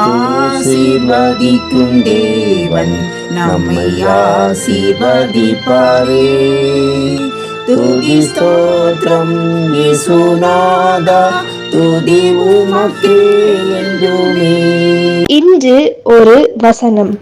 ஆசீர்வதிக்கும் தேவன் நம்மை ஆசீர்வதிப்பாரே. துதி ஸ்தோத்திரம் இயேசுநாதா துதி உமக்கே என்றுமே. இன்று ஒரு வசனம்.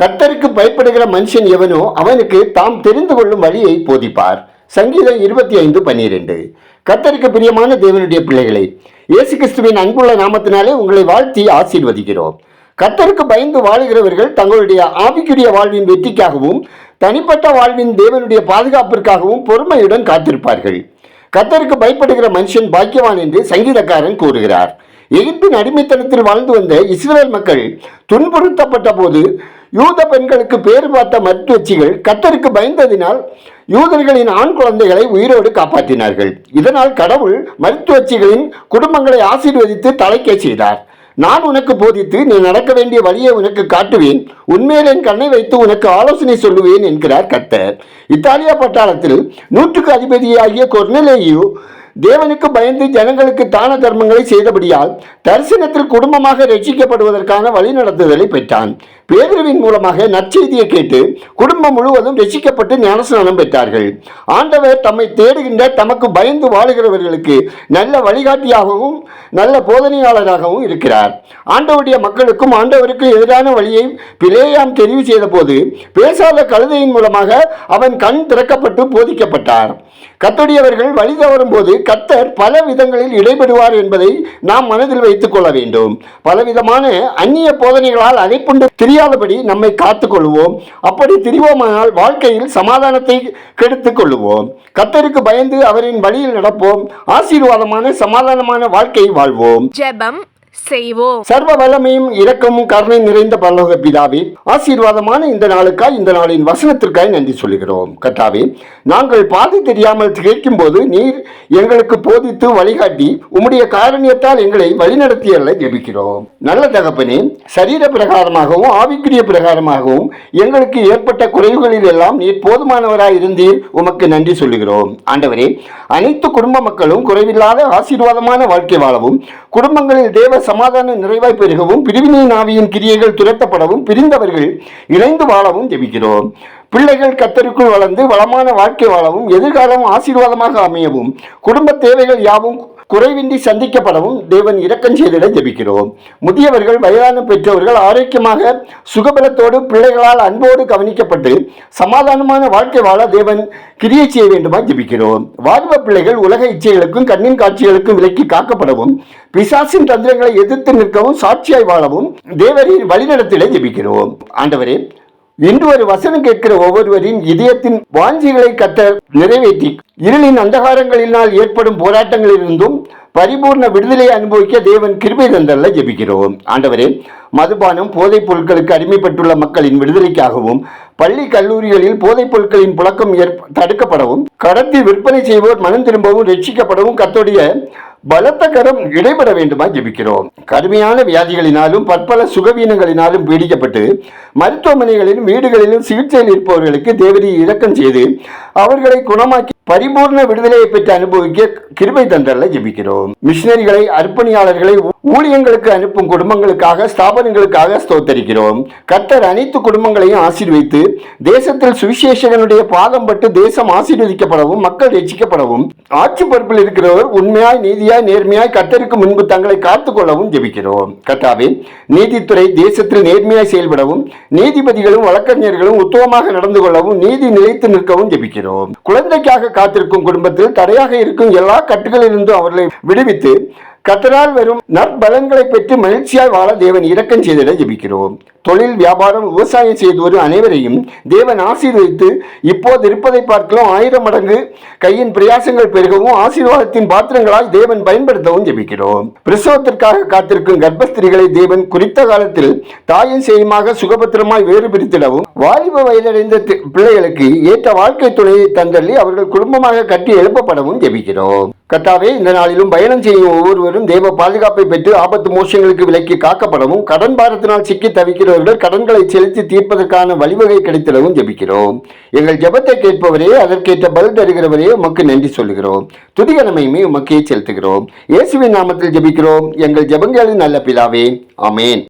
கர்த்தருக்கு பயப்படுகிற மனுஷன் எவனோ அவனுக்கு தாம் தெரிந்து கொள்ளும் வழியை போதிப்பார். சங்கீதம் இருபத்தி ஐந்து பன்னிரெண்டு. கத்தருக்கு பிரியமான தேவனுடைய பிள்ளைகளே இயேசு கிறிஸ்துவின் அன்புள்ள நாமத்தினாலே உங்களை வாழ்த்தி ஆசீர்வதிக்கிறோம். கத்தருக்கு பயந்து வாழுகிறவர்கள் தங்களுடைய ஆவிக்குரிய வாழ்வின் வெற்றிக்காகவும் தனிப்பட்ட வாழ்வின் தேவனுடைய பாதுகாப்பிற்காகவும் பொறுமையுடன் காத்திருப்பார்கள். கத்தருக்கு பயப்படுகிற மனுஷன் பாக்கியவான் என்று சங்கீதக்காரன் கூறுகிறார். எகிப்தின் அடிமைத்தனத்தில் வாழ்ந்து வந்த இஸ்ரேல் மக்கள் துன்புறுத்தப்பட்ட போது யூத பெண்களுக்கு பேர் பார்த்த மருத்துவச்சிகள் கத்தருக்கு பயந்ததினால் யூதர்களின் ஆண் குழந்தைகளை உயிரோடு காப்பாற்றினார்கள். இதனால் கடவுள் மருத்துவச்சிகளின் குடும்பங்களை ஆசீர்வதித்து தலைக்க செய்தார். நான் உனக்கு போதித்து நீ நடக்க வேண்டிய வழியை உனக்கு காட்டுவேன். உண்மையில் என் கண்ணை வைத்து உனக்கு ஆலோசனை சொல்லுவேன் என்கிறார் கர்த்தர். இத்தாலியா பட்டாளத்தில் நூற்றுக்கு அதிபதியாகிய கொர்னலேயு தேவனுக்கு பயந்து ஜனங்களுக்கு தான தர்மங்களை செய்தபடியால் தரிசனத்தில் குடும்பமாக ரட்சிக்கப்படுவதற்கான வழிநடத்துதலை பெற்றான். பேதுருவின் மூலமாக நற்செய்தியை கேட்டு குடும்பம் முழுவதும் ரசிக்கப்பட்டு ஞானஸ்நானம் பெற்றார்கள். ஆண்டவர் தம்மை தேடுகின்ற தமக்கு பயந்து வாழுகிறவர்களுக்கு நல்ல வழிகாட்டியாகவும் நல்ல போதனையாளராகவும் இருக்கிறார். ஆண்டவருடைய மக்களுக்கும் ஆண்டவருக்கு எதிரான வழியை பிளேயாம் தெரிவு செய்த போது பேசாத கழுதையின் மூலமாக அவன் கண் திறக்கப்பட்டு போதிக்கப்பட்டார். கத்துடையவர்கள் வழி தவறும் போது கத்தர் பல விதங்களில் இடைபெறுவார் என்பதை நாம் மனதில் வைத்துக் கொள்ள வேண்டும். பலவிதமான அந்நிய போதனைகளால் அழைப்புண்டு முடியாதபடி நம்மை காத்துக் கொள்வோம் அப்படி திரிவோமானால் வாழ்க்கையில் சமாதானத்தை கெடுத்துக் கொள்வோம். கத்தருக்கு பயந்து அவரின் வழியில் நடப்போம். ஆசீர்வாதமான சமாதானமான வாழ்க்கை வாழ்வோம். ஜெபம் செய்வோம். சர்வ வல்லமையும் இரக்கமும் கருணை நிறைந்த பரலோக பிதாவே ஆசீர்வாதமான இந்த நாளுக்காய் இந்த நாளின் வசனத்திற்காய் நன்றி சொல்கிறோம் கட்டாவே நாங்கள் பாதி தெரியாமல் கேட்கும் போது நீர் எங்களுக்கு போதித்து வழிகாட்டி உம்முடைய காரணியத்தால் எங்களை வழிநடத்தியல்ல ஜெபிக்கிறோம். நல்ல தகப்பனே சரீர பிரகாரமாகவும் ஆவிக்குரிய பிரகாரமாகவும் எங்களுக்கு ஏற்பட்ட குறைவுகளில் எல்லாம் நீர் போதுமானவராய் இருந்தீர் உமக்கு நன்றி சொல்லுகிறோம். ஆண்டவரே அனைத்து குடும்ப மக்களும் குறைவில்லாத ஆசீர்வாதமான வாழ்க்கை வாழவும் குடும்பங்களில் தேவ சமாதான நிறைவாய் பெருகவும் பிரிவினை நாவியின் கிரியைகள் துரத்தப்படவும் பிரிந்தவர்கள் இணைந்து வாழவும் ஜெபிக்கிறோம். பிள்ளைகள் கத்தருக்குள் வளர்ந்து வளமான வாழ்க்கை வாழவும் எதிர்காலம் ஆசீர்வாதமாக அமையவும் குடும்ப தேவைகள் யாவும் குறைவின்றி சந்திக்கப்படவும் தேவன் இரக்கம் செய்திட ஜெபிக்கிறோம். முதியவர்கள் வயதான பெற்றவர்கள் ஆரோக்கியமாக சுகபலத்தோடு பிள்ளைகளால் அன்போடு கவனிக்கப்பட்டு சமாதானமான வாழ்க்கை வாழ தேவன் கிரியை செய்ய வேண்டுமா ஜெபிக்கிறோம். வாலிப பிள்ளைகள் உலக இச்சைகளுக்கும் கண்ணின் காட்சிகளுக்கும் விலக்கி காக்கப்படவும் பிசாசின் தந்திரங்களை எதிர்த்து நிற்கவும் சாட்சியாய் வாழவும் தேவரின் வழிநடத்திலே ஜெபிக்கிறோம். ஆண்டவரே இன்று ஒரு வசனம் கேட்கிற ஒவ்வொருவரின் இதயத்தின் வாஞ்சிகளை கத்த நிறைவேற்றி இருளின் அந்தகாரங்களினால் ஏற்படும் போராட்டங்களிலிருந்தும் பரிபூர்ண விடுதலையை அனுபவிக்க தேவன் கிருபை தந்தல்ல ஜெபிக்கிறோம். ஆண்டவரே மதுபானம் போதைப் பொருட்களுக்கு அடிமைப்பட்டுள்ள மக்களின் விடுதலைக்காகவும் பள்ளி கல்லூரிகளில் போதைப் பொருட்களின் புழக்கம் ஏற்ப தடுக்கப்படவும் கடத்தி விற்பனை செய்வோர் மனம் திரும்பவும் ரட்சிக்கப்படவும் கத்தோடைய பலத்த கரம் இடைபெற வேண்டுமா ஜெபிக்கிறோம். கடுமையான வியாதிகளினாலும் பற்பல சுகவீனங்களினாலும் பீடிக்கப்பட்டு மருத்துவமனைகளிலும் வீடுகளிலும் சிகிச்சையில் இருப்பவர்களுக்கு தேவதி இரக்கம் செய்து அவர்களை குணமாக்கி பரிபூர்ண விடுதலையை பெற்று அனுபவிக்க கிருபை தந்தல்ல ஜெபிக்கிறோம். மிஷினரிகளை அர்ப்பணியாளர்களை ஊழியங்களுக்கு அனுப்பும் குடும்பங்களுக்காக ஸ்தாபனங்களுக்காக ஸ்தோத்தரிக்கிறோம். கத்தர் அனைத்து குடும்பங்களையும் ஆசீர்வைத்து தேசத்தில் சுவிசேஷகனுடைய பாதம் பட்டு தேசம் ஆசீர்வதிக்கப்படவும் மக்கள் ரட்சிக்கப்படவும் ஆட்சி பொறுப்பில் இருக்கிறவர் உண்மையாய் நீதியாய் நேர்மையாய் கர்த்தருக்கு முன்பு தங்களை காத்துக் கொள்ளவும் ஜெபிக்கிறோம். கட்டாவே நீதித்துறை தேசத்தில் நேர்மையாய் செயல்படவும் நீதிபதிகளும் வழக்கறிஞர்களும் உத்தமமாக நடந்து கொள்ளவும் நீதி நிலைத்து நிற்கவும் ஜெபிக்கிறோம். குழந்தைக்காக காத்திருக்கும் குடும்பத்தில் தடையாக இருக்கும் எல்லா கட்டுகளிலிருந்தும் அவர்களை விடுவித்து கத்தரால் வரும் நற்பலன்களை பெற்று மகிழ்ச்சியாய் வாழ தேவன் இரக்கம் செய்திட ஜெபிக்கிறோம். தொழில் வியாபாரம் விவசாயம் செய்து வரும் அனைவரையும் தேவன் ஆசீர்வதித்து இப்போது இருப்பதை பார்க்கலாம். ஆயிரம் மடங்கு கையின் பிரயாசங்கள் பெருகவும் ஆசீர்வாதத்தின் பாத்திரங்களால் தேவன் பயன்படுத்தவும் ஜெபிக்கிறோம். பிரசவத்திற்காக காத்திருக்கும் கர்ப்பஸ்திரிகளை தேவன் குறித்த காலத்தில் தாயின் செய்யுமாக சுகபத்திரமாய் வேறு பிரித்திடவும் வாலிப வயதடைந்த பிள்ளைகளுக்கு ஏற்ற வாழ்க்கை துணையை தந்தள்ளி அவர்கள் குடும்பமாக கட்டி எழுப்பப்படவும் ஜெபிக்கிறோம். கத்தாவே இந்த நாளிலும் பயணம் செய்யும் ஒவ்வொருவரும் தேவ பாதுகாப்பை பெற்று ஆபத்து மோசங்களுக்கு விலக்கி காக்கப்படவும் கடன் பாரத்தினால் சிக்கி தவிக்கிறவர்கள் கடன்களை செலுத்தி தீர்ப்பதற்கான வழிவகை கிடைத்திடவும் ஜபிக்கிறோம். எங்கள் ஜபத்தை கேட்பவரே அதற்கேற்ற பதில் தருகிறவரே உமக்கு நன்றி சொல்லுகிறோம். துதிகனமையுமே உமக்கே செலுத்துகிறோம். இயேசுவின் நாமத்தில் ஜபிக்கிறோம். எங்கள் ஜபங்களின் நல்ல பிதாவே அமேன்